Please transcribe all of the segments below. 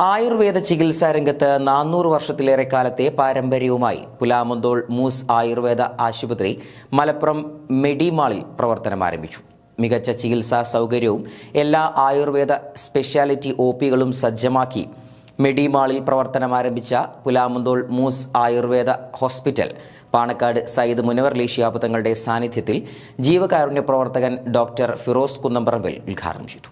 ആയുർവേദ ചികിത്സാ രംഗത്ത് നാനൂറ് വർഷത്തിലേറെ കാലത്തെ പാരമ്പര്യവുമായി പുലാമന്തോൾ മൂസ് ആയുർവേദ ആശുപത്രി മലപ്പുറം മെഡിമാളിൽ പ്രവർത്തനം ആരംഭിച്ചു. മികച്ച ചികിത്സാ സൗകര്യവും എല്ലാ ആയുർവേദ സ്പെഷ്യാലിറ്റി ഒ പികളും സജ്ജമാക്കി മെഡിമാളിൽ പ്രവർത്തനം ആരംഭിച്ച പുലാമന്തോൾ മൂസ് ആയുർവേദ ഹോസ്പിറ്റൽ പാണക്കാട് സയ്യിദ് മുനവർ ശിയാബ് തങ്ങളുടെ സാന്നിധ്യത്തിൽ ജീവകാരുണ്യ പ്രവർത്തകൻ ഡോക്ടർ ഫിറോസ് കുന്നംപറമ്പിൽ ഉദ്ഘാടനം ചെയ്തു.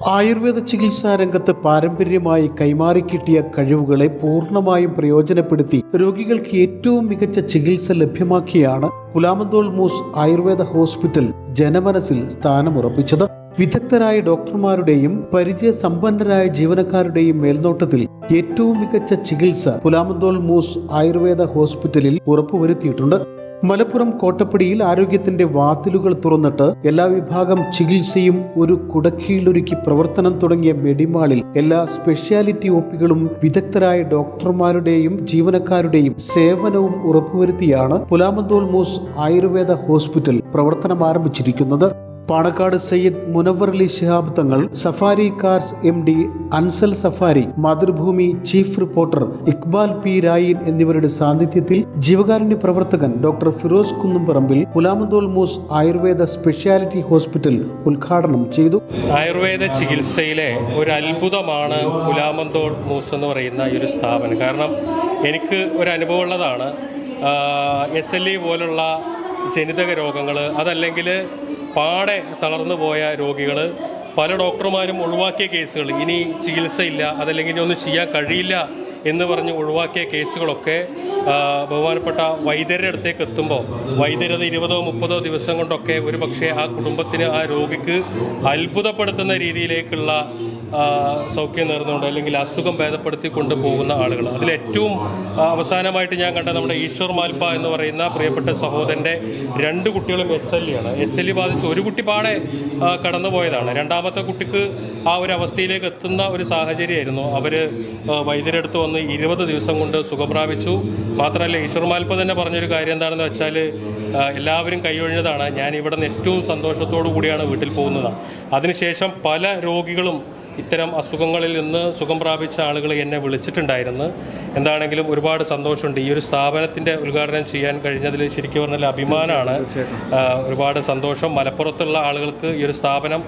ആയുർവേദ ചികിത്സാ രംഗത്ത് പാരമ്പര്യമായി കൈമാറിക്കിട്ടിയ കഴിവുകളെ പൂർണമായും പ്രയോജനപ്പെടുത്തി രോഗികൾക്ക് ഏറ്റവും മികച്ച ചികിത്സ ലഭ്യമാക്കിയാണ് പുലാമന്തോൾ മൂസ് ആയുർവേദ ഹോസ്പിറ്റൽ ജനമനസ്സിൽ സ്ഥാനമുറപ്പിച്ചത്. വിദഗ്ധരായ ഡോക്ടർമാരുടെയും പരിചയ സമ്പന്നരായ ജീവനക്കാരുടെയും മേൽനോട്ടത്തിൽ ഏറ്റവും മികച്ച ചികിത്സ പുലാമന്തോൾ മൂസ് ആയുർവേദ ഹോസ്പിറ്റലിൽ ഉറപ്പുവരുത്തിയിട്ടുണ്ട്. മലപ്പുറം കോട്ടപ്പടിയിൽ ആരോഗ്യത്തിന്റെ വാതിലുകൾ തുറന്നിട്ട് എല്ലാ വിഭാഗം ചികിത്സയും ഒരു കുടക്കീഴിലൊരുക്കി പ്രവർത്തനം തുടങ്ങിയ മെഡിമാളിൽ എല്ലാ സ്പെഷ്യാലിറ്റി ഒപ്പികളും വിദഗ്ധരായ ഡോക്ടർമാരുടെയും ജീവനക്കാരുടെയും സേവനവും ഉറപ്പുവരുത്തിയാണ് പുലാമന്തോൾ മൂസ് ആയുർവേദ ഹോസ്പിറ്റൽ പ്രവർത്തനം ആരംഭിച്ചിരിക്കുന്നത്. Panakkad Sayyid Munavvar Ali Shihab Thangal Safari Cars M D Ansal Safari Mathrubhumi chief reporter Iqbal P Rayin എന്നിവരുടെ സാന്നിധ്യത്തിൽ ജീവകാരുണ്യ പ്രവർത്തകൻ doctor Firoz Kunnumparambil Pulamanthole Moos Ayurveda speciality hospital ഉദ്ഘാടനം ചെയ്തു. ആയുർവേദ ചികിത്സയിലെ ഒരു അത്ഭുതമാണ് ഗുലാമന്തോൾ മൂസ് എന്ന് പറയുന്ന ഈ ഒരു സ്ഥാപനം. കാരണം എനിക്ക് ഒരു അനുഭവമുള്ളതാണ് എസ് എൽ ഇ പോലുള്ള ജനിതക രോഗങ്ങൾ അതല്ലെങ്കിൽ പാടെ തളർന്നു പോയ രോഗികൾ പല ഡോക്ടർമാരും ഒഴിവാക്കിയ കേസുകൾ. ഇനി ചികിത്സയില്ല അതല്ലെങ്കിൽ ഒന്നും ചെയ്യാൻ കഴിയില്ല എന്ന് പറഞ്ഞ് ഒഴിവാക്കിയ കേസുകളൊക്കെ ബഹുമാനപ്പെട്ട വൈദ്യരുടെ അടുത്തേക്ക് എത്തുമ്പോൾ വൈദ്യരത് ഇരുപതോ മുപ്പതോ ദിവസം കൊണ്ടൊക്കെ ഒരു പക്ഷേ ആ കുടുംബത്തിന് ആ രോഗിക്ക് അത്ഭുതപ്പെടുത്തുന്ന രീതിയിലേക്കുള്ള സൗഖ്യം നേർന്നുകൊണ്ട് അല്ലെങ്കിൽ അസുഖം ഭേദപ്പെടുത്തി കൊണ്ടുപോകുന്ന ആളുകൾ അതിലേറ്റവും അവസാനമായിട്ട് ഞാൻ കണ്ട നമ്മുടെ ഈശ്വർ മാൽപ്പ എന്ന് പറയുന്ന പ്രിയപ്പെട്ട സഹോദരന്റെ രണ്ട് കുട്ടികളും എസ് എൽ ആണ്. എസ് എൽ ബാധിച്ച് ഒരു കുട്ടി പാടെ കടന്നുപോയതാണ്. രണ്ടാമത്തെ കുട്ടിക്ക് ആ ഒരു അവസ്ഥയിലേക്ക് എത്തുന്ന ഒരു സാഹചര്യമായിരുന്നു. അവർ വൈദ്യരെടുത്ത് വന്ന് ഇരുപത് ദിവസം കൊണ്ട് സുഖം പ്രാപിച്ചു. മാത്രമല്ല ഈശ്വർ മാൽപ്പ തന്നെ പറഞ്ഞൊരു കാര്യം എന്താണെന്ന് വെച്ചാൽ എല്ലാവരും കൈയൊഴിഞ്ഞതാണ് ഞാൻ ഇവിടെ നിന്ന് ഏറ്റവും സന്തോഷത്തോടു കൂടിയാണ് വീട്ടിൽ പോകുന്നത്. അതിനുശേഷം പല രോഗികളും ഇത്തരം അസുഖങ്ങളിൽ നിന്ന് സുഖം പ്രാപിച്ച ആളുകൾ എന്നെ വിളിച്ചിട്ടുണ്ടായിരുന്നു. എന്താണെങ്കിലും ഒരുപാട് സന്തോഷമുണ്ട്. ഈ ഒരു സ്ഥാപനത്തിന്റെ ഉദ്ഘാടനം ചെയ്യാൻ കഴിഞ്ഞതിൽ ശരിക്കും പറഞ്ഞാൽ അഭിമാനമാണ്. ഒരുപാട് സന്തോഷം. മലപ്പുറത്തുള്ള ആളുകൾക്ക് ഈ ഒരു സ്ഥാപനം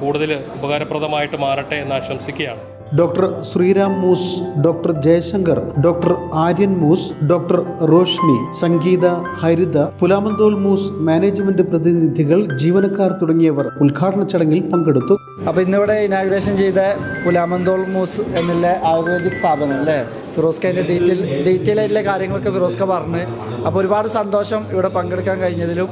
കൂടുതൽ ഉപകാരപ്രദമായിട്ട് മാറട്ടെ എന്ന് ആശംസിക്കുകയാണ്. Doctor Sreeram Moos doctor Jayashankar doctor Aryan Moos doctor Roshni Sangeetha Haritha Pulamanthole Moos management പ്രതിനിധികൾ ജീവനക്കാർ തുടങ്ങിയവർ ഉദ്ഘാടന ചടങ്ങിൽ പങ്കെടുത്തു. അപ്പൊ ഇന്നിവിടെ ഇനാഗ്രേഷൻ ചെയ്ത പുലാമന്തോൾ മൂസ് എന്നുള്ള ആയുർവേദിക് സ്ഥാപനം അല്ലേ? ഫിറോസ്ക ഡീറ്റെയിൽ ഡീറ്റെയിൽ ആയിട്ടുള്ള കാര്യങ്ങളൊക്കെ ഫിറോസ്ക പറഞ്ഞ് അപ്പോൾ ഒരുപാട് സന്തോഷം ഇവിടെ പങ്കെടുക്കാൻ കഴിഞ്ഞതിലും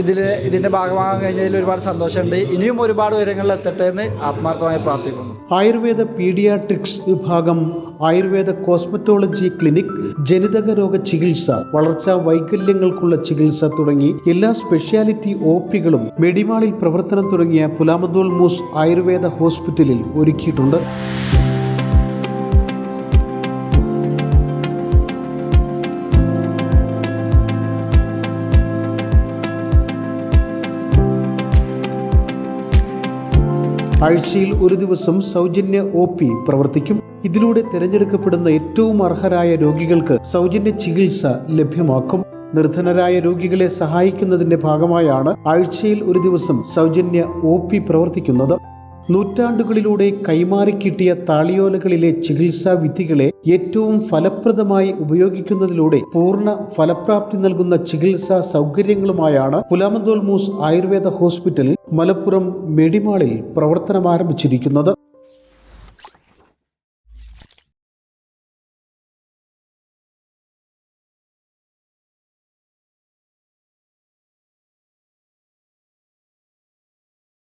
ഇതിൽ ഇതിന്റെ ഭാഗമാകാൻ കഴിഞ്ഞതിൽ ഒരുപാട് സന്തോഷമുണ്ട്. ഇനിയും ഒരുപാട് ഉയരങ്ങളിൽ എത്തട്ടെ എന്ന് ആത്മാർത്ഥമായി പ്രാർത്ഥിക്കുന്നു. ആയുർവേദ പീഡിയാട്രിക്സ് വിഭാഗം ആയുർവേദ കോസ്മറ്റോളജി ക്ലിനിക് ജനിതക രോഗ ചികിത്സ വളർച്ചാ വൈകല്യങ്ങൾക്കുള്ള ചികിത്സ തുടങ്ങി എല്ലാ സ്പെഷ്യാലിറ്റി ഒ പികളും മെഡിമാളിൽ പ്രവർത്തനം തുടങ്ങിയ പുലാമന്തോൾ മൂസ് ആയുർവേദ ഹോസ്പിറ്റലിൽ ഒരുക്കിയിട്ടുണ്ട്. ആഴ്ചയിൽ ഒരു ദിവസം സൗജന്യ ഒ പി പ്രവർത്തിക്കും. ഇതിലൂടെ തിരഞ്ഞെടുക്കപ്പെടുന്ന ഏറ്റവും അർഹരായ രോഗികൾക്ക് സൗജന്യ ചികിത്സ ലഭ്യമാക്കും. നിർധനരായ രോഗികളെ സഹായിക്കുന്നതിന്റെ ഭാഗമായാണ് ആഴ്ചയിൽ ഒരു ദിവസം സൗജന്യ ഒ പ്രവർത്തിക്കുന്നത്. നൂറ്റാണ്ടുകളിലൂടെ കൈമാറിക്കിട്ടിയ താളിയോലകളിലെ ചികിത്സാ വിധികളെ ഏറ്റവും ഫലപ്രദമായി ഉപയോഗിക്കുന്നതിലൂടെ പൂർണ ഫലപ്രാപ്തി നൽകുന്ന ചികിത്സാ സൗകര്യങ്ങളുമായാണ് പുലാമന്തോൽമൂസ് ആയുർവേദ ഹോസ്പിറ്റൽ മലപ്പുറം മെഡിമാളിൽ പ്രവർത്തനം ആരംഭിച്ചിരിക്കുന്നത്